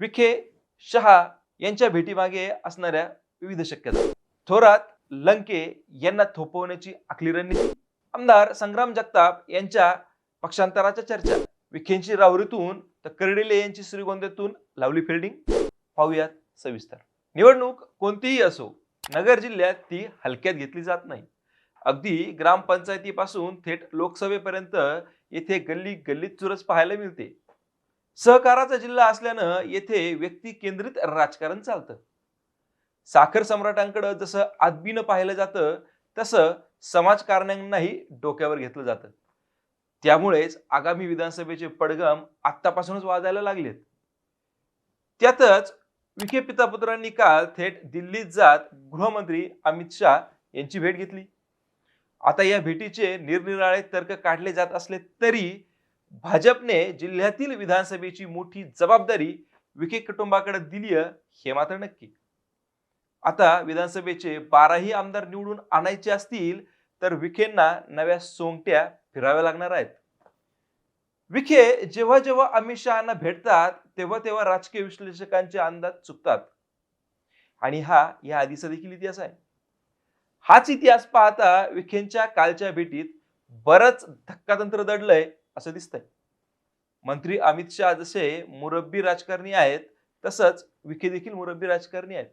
विखे शहा यांच्या भेटीमागे असणाऱ्या विविध शक्यता. थोरात लंके यांना थोपवण्याची आखली रणनीती. आमदार संग्राम जगताप यांच्या पक्षांतराच्या चर्चा. विखेंची राहुरीतून तर कर्डिले यांची श्रीगोंद्यातून लावली फिल्डिंग पाहूयात सविस्तर. निवडणूक कोणतीही असो नगर जिल्ह्यात ती हलक्यात घेतली जात नाही. अगदी ग्रामपंचायतीपासून थेट लोकसभेपर्यंत येथे गल्ली गल्लीत चुरस पाहायला मिळते. सहकाराचा जिल्हा असल्यानं येथे व्यक्ती केंद्रित राजकारण चालतं. साखर सम्राटांकडे जसं आदबीनं पाहिलं जातं तसं समाजकारण्यांनाही डोक्यावर घेतलं जातं. त्यामुळेच आगामी विधानसभेचे पडगम आत्तापासूनच वाजायला लागलेत. त्यातच विखे पितापुत्रांनी काल थेट दिल्लीत जात गृहमंत्री अमित शाह यांची भेट घेतली. आता या भेटीचे निरनिराळे तर्क काढले जात असले तरी भाजपने जिल्ह्यातील विधानसभेची मोठी जबाबदारी विखे कुटुंबाकडे दिली हे मात्र नक्की. आता विधानसभेचे बाराही आमदार निवडून आणायचे असतील तर विखेंना नव्या सोंगट्या फिराव्या लागणार आहेत. विखे जेव्हा जेव्हा अमित शहाना भेटतात तेव्हा तेव्हा राजकीय विश्लेषकांचे अंदाज चुकतात. आणि हा या आधीचा देखील इतिहास आहे. हाच इतिहास पाहता विखेंच्या कालच्या भेटीत बरंच धक्कातंत्र दडलंय असं दिसतंय. मंत्री अमित शहा जसे मुरब्बी राजकारणी आहेत तसंच विखे देखील मुरब्बी राजकारणी आहेत.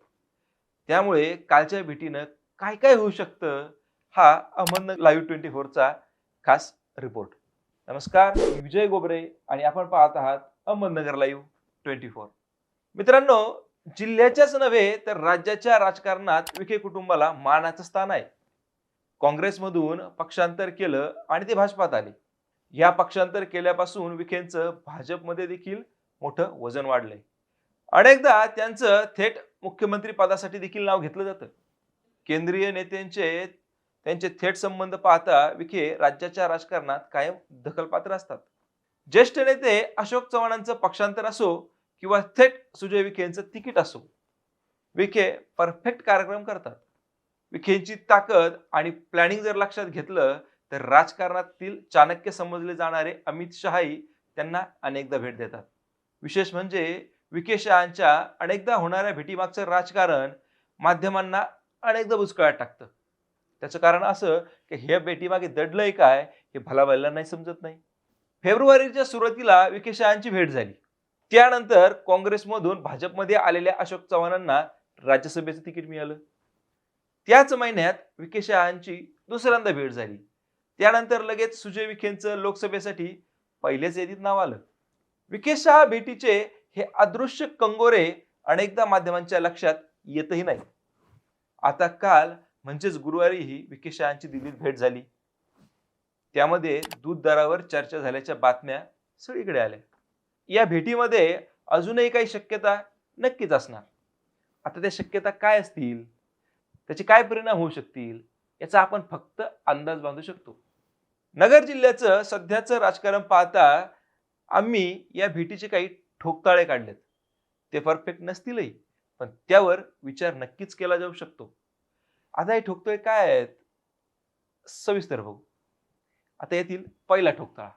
त्यामुळे कालच्या भेटीनं काय काय होऊ शकतं हा अहमदनगर लाईव्ह ट्वेंटी फोरचा खास रिपोर्ट. नमस्कार मी विजय गोबरे आणि आपण पाहत आहात अहमदनगर लाईव्ह ट्वेंटी फोर. मित्रांनो जिल्ह्याच्याच नव्हे तर राज्याच्या राजकारणात विखे कुटुंबाला मानाचं स्थान आहे. काँग्रेसमधून पक्षांतर केलं आणि ते भाजपात आले. या पक्षांतर केल्यापासून विखेंचं भाजपमध्ये देखील मोठं वजन वाढलंय. अनेकदा त्यांचं थेट मुख्यमंत्री पदासाठी देखील नाव घेतलं जातं. केंद्रीय नेत्यांचे त्यांचे थेट संबंध पाहता विखे राज्याच्या राजकारणात कायम दखलपात्र असतात. ज्येष्ठ नेते अशोक चव्हाणांचं पक्षांतर असो किंवा थेट सुजय विखेंचं तिकीट असो विखे परफेक्ट कार्यक्रम करतात. विखेंची ताकद आणि प्लॅनिंग जर लक्षात घेतलं तर राजकारणातील चाणक्य समजले जाणारे अमित शहाही त्यांना अनेकदा भेट देतात. विशेष म्हणजे विखे शहांच्या अनेकदा होणाऱ्या भेटीमागचं राजकारण माध्यमांना अनेकदा बुचकळ्यात टाकतं. त्याचं कारण असं की हे भेटीमागे दडलंय काय हे भलाबाला नाही समजत नाही. फेब्रुवारीच्या सुरुवातीला विखे शहांची भेट झाली. त्यानंतर काँग्रेसमधून भाजपमध्ये आलेल्या अशोक चव्हाणांना राज्यसभेचं तिकीट मिळालं. त्याच महिन्यात विखे शहांची दुसऱ्यांदा भेट झाली. त्यानंतर लगेच सुजय विखेंचं लोकसभेसाठी पहिल्याच यादीत नाव आलं. विखे शहा भेटीचे हे अदृश्य कंगोरे अनेकदा माध्यमांच्या लक्षात येतही नाही. आता काल म्हणजेच गुरुवारीही विखे शहाची दिल्लीत भेट झाली. त्यामध्ये दूध दरावर चर्चा झाल्याच्या बातम्या सगळीकडे आल्या. या भेटीमध्ये अजूनही काही शक्यता नक्कीच असणार. आता त्या शक्यता काय असतील? त्याचे काय परिणाम होऊ शकतील? याचा आपण फक्त अंदाज बांधू शकतो. नगर जिल्ह्याचं सध्याचं राजकारण पाहता आम्ही या भेटीचे काही ठोकताळे काढलेत. ते परफेक्ट नसतीलही पण त्यावर विचार नक्कीच केला जाऊ शकतो. आता हे ठोकतोय काय आहेत? सविस्तर बघू. आता येथील पहिला ठोकताळा.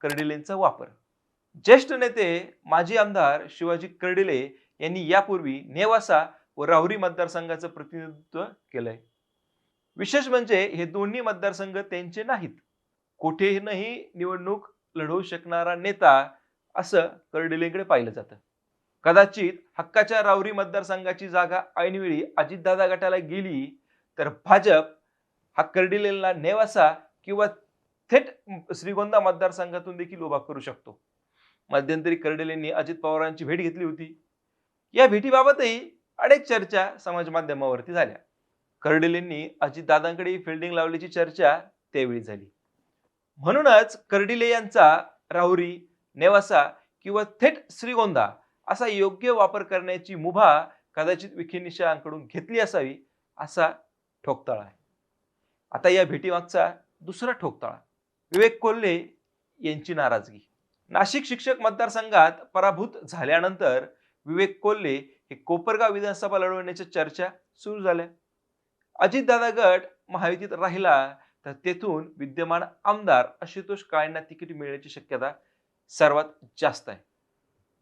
कर्डिलेंचा वापर. ज्येष्ठ नेते माजी आमदार शिवाजी कर्डिले यांनी यापूर्वी नेवासा व राहुरी मतदारसंघाचं प्रतिनिधित्व केलंय. विशेष म्हणजे हे दोन्ही मतदारसंघ त्यांचे नाहीत. कुठेही निवडणूक लढवू शकणारा नेता असं कर्डिलेंकडे पाहिलं जातं. कदाचित हक्काच्या रावरी मतदारसंघाची जागा ऐनवेळी अजितदादा गटाला गेली तर भाजप हा कर्डिलेला नेवासा किंवा थेट श्रीगोंदा मतदारसंघातून देखील उभा करू शकतो. मध्यंतरी कर्डिलेंनी अजित पवारांची भेट घेतली होती. या भेटीबाबतही अनेक चर्चा समाज माध्यमावरती झाल्या. कर्डिलेंनी अजितदादांकडे फिल्डिंग लावल्याची चर्चा त्यावेळी झाली. म्हणूनच कर्डिले यांचा राहुरी नेवासा किंवा थेट श्रीगोंदा असा योग्य वापर करण्याची मुभा कदाचित विखेनिशांकडून घेतली असावी असा ठोकताळा आहे. आता या भेटीमागचा दुसरा ठोकताळा. विवेक कोल्हे यांची नाराजगी. नाशिक शिक्षक मतदारसंघात पराभूत झाल्यानंतर विवेक कोल्हे हे कोपरगाव विधानसभा लढवण्याच्या चर्चा सुरू झाल्या. अजितदादा गट महायुतीत राहिला तर तेथून विद्यमान आमदार आशुतोष काळेंना तिकीट मिळण्याची शक्यता सर्वात जास्त आहे.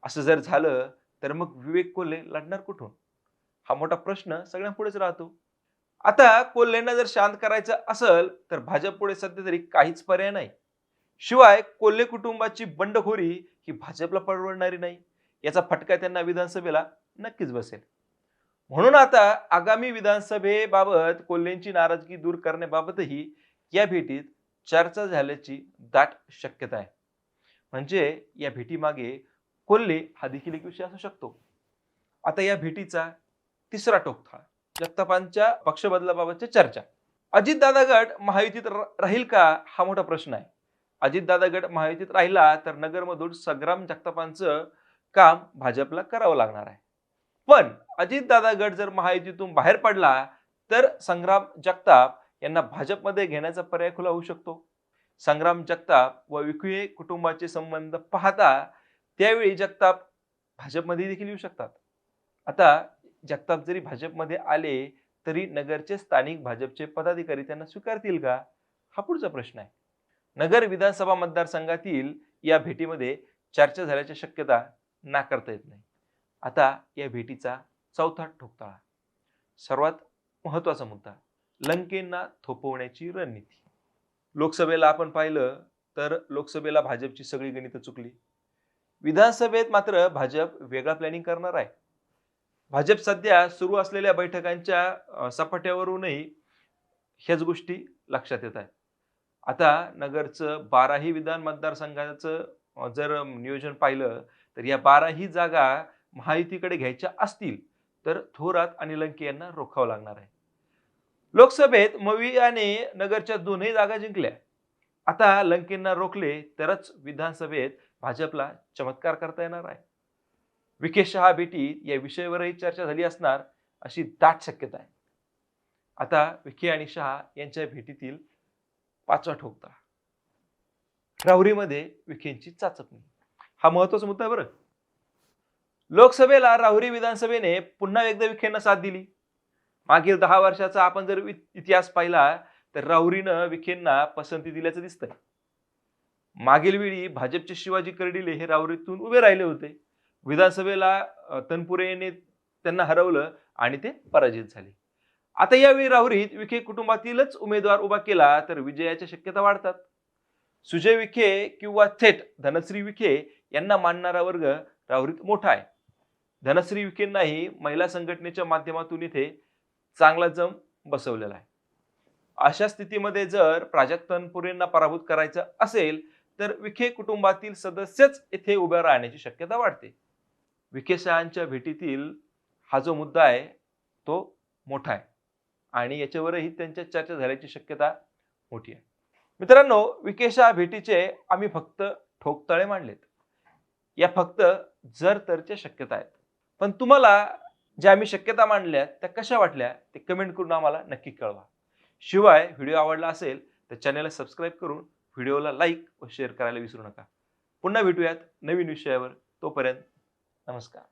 असं जर झालं तर मग विवेक कोल्हे लढणार कुठून? हा मोठा प्रश्न सगळ्यांपुढेच राहतो. आता कोल्हेंना जर शांत करायचं असेल तर भाजपपुढे सध्या तरी काहीच पर्याय नाही. शिवाय कोल्हे कुटुंबाची बंडखोरी ही भाजपला परवडणारी नाही. याचा फटका त्यांना विधानसभेला नक्कीच बसेल. म्हणून आता आगामी विधानसभेबाबत कोल्हेंची नाराजगी दूर करण्याबाबतही या भेटीत चर्चा झाल्याची दाट शक्यता आहे. म्हणजे या भेटीमागे कोल्हे हा देखील एक विषय असू शकतो. आता या भेटीचा तिसरा टोकथा जगतापांच्या पक्ष बदलाबाबतची चर्चा. अजितदादा गट महायुतीत राहील का? हा मोठा प्रश्न आहे. अजितदादा गट महायुतीत राहिला तर नगरमधून संग्राम जगतापांचं काम भाजपला करावं लागणार आहे. पण अजितदादा गट जर महायुतीतून बाहेर पडला तर संग्राम जगताप यांना भाजपमध्ये घेण्याचा पर्याय खुला होऊ शकतो. संग्राम जगताप व विखुये कुटुंबाचे संबंध पाहता त्यावेळी जगताप भाजपमध्ये देखील येऊ शकतात. आता जगताप जरी भाजपमध्ये आले तरी नगरचे स्थानिक भाजपचे पदाधिकारी त्यांना स्वीकारतील का? हा पुढचा प्रश्न आहे. नगर विधानसभा मतदारसंघातील या भेटीमध्ये चर्चा झाल्याची शक्यता नाकारता येत नाही. आता या भेटीचा चौथा ठोकताळा. सर्वात महत्त्वाचा मुद्दा लंकेंना थोपवण्याची रणनीती. लोकसभेला आपण पाहिलं तर लोकसभेला भाजपची सगळी गणितं चुकली. विधानसभेत मात्र भाजप वेगळा प्लॅनिंग करणार आहे. भाजप सध्या सुरू असलेल्या बैठकांच्या सपाट्यावरूनही ह्याच गोष्टी लक्षात येत आहेत. आता नगरचं बाराही विधान मतदारसंघाचं जर नियोजन पाहिलं तर या बाराही जागा महायुतीकडे घ्यायच्या असतील. तर थोरात आणि लंके यांना रोखावं लागणार आहे. लोकसभेत मवी आणि नगरच्या दोनही जागा जिंकल्या. आता लंकेंना रोखले तरच विधानसभेत भाजपला चमत्कार करता येणार आहे. विखे शहा भेटी या विषयावरही चर्चा झाली असणार अशी दाट शक्यता आहे. आता विखे आणि शहा यांच्या भेटीतील पाचवा ठोकता. राहुरीमध्ये विखेंची चाचपणी. हा महत्त्वाचा मुद्दा बरं. लोकसभेला राहुरी विधानसभेने पुन्हा एकदा विखेंना साथ दिली. मागील दहा वर्षाचा आपण जर इतिहास पाहिला तर राहुरीनं विखेंना पसंती दिल्याचं दिसतंय. मागील वेळी भाजपचे शिवाजी कर्डिले हे राहुरीतून उभे राहिले होते. विधानसभेला तनपुरे यांनी त्यांना हरवलं आणि ते पराजित झाले. आता यावेळी राहुरीत विखे कुटुंबातीलच उमेदवार उभा केला तर विजयाच्या शक्यता वाढतात. सुजय विखे किंवा थेट धनश्री विखे यांना मानणारा वर्ग राहुरीत मोठा आहे. धनश्री विखेंनाही महिला संघटनेच्या माध्यमातून इथे चांगला जम बसवलेला आहे. अशा स्थितीमध्ये जर प्राजक्त तनपुरेंना पराभूत करायचं असेल तर विखे कुटुंबातील सदस्यच इथे उभ्या राहण्याची शक्यता वाढते. विखे शहांच्या भेटीतील हा जो मुद्दा आहे तो मोठा आहे आणि याच्यावरही त्यांच्या चर्चा झाल्याची शक्यता मोठी आहे. मित्रांनो विखे शहा भेटीचे आम्ही फक्त ठोकताळे मांडलेत. या फक्त जर तरच्या शक्यता आहेत. पण तुम्हाला ज्या आम्ही शक्यता मांडल्या त्या कशा वाटल्या ते कमेंट करून आम्हाला नक्की कळवा. शिवाय व्हिडिओ आवडला असेल तर चॅनलला सबस्क्राईब करून व्हिडिओला लाईक व शेअर करायला विसरू नका. पुन्हा भेटूयात नवीन विषयावर. तोपर्यंत नमस्कार.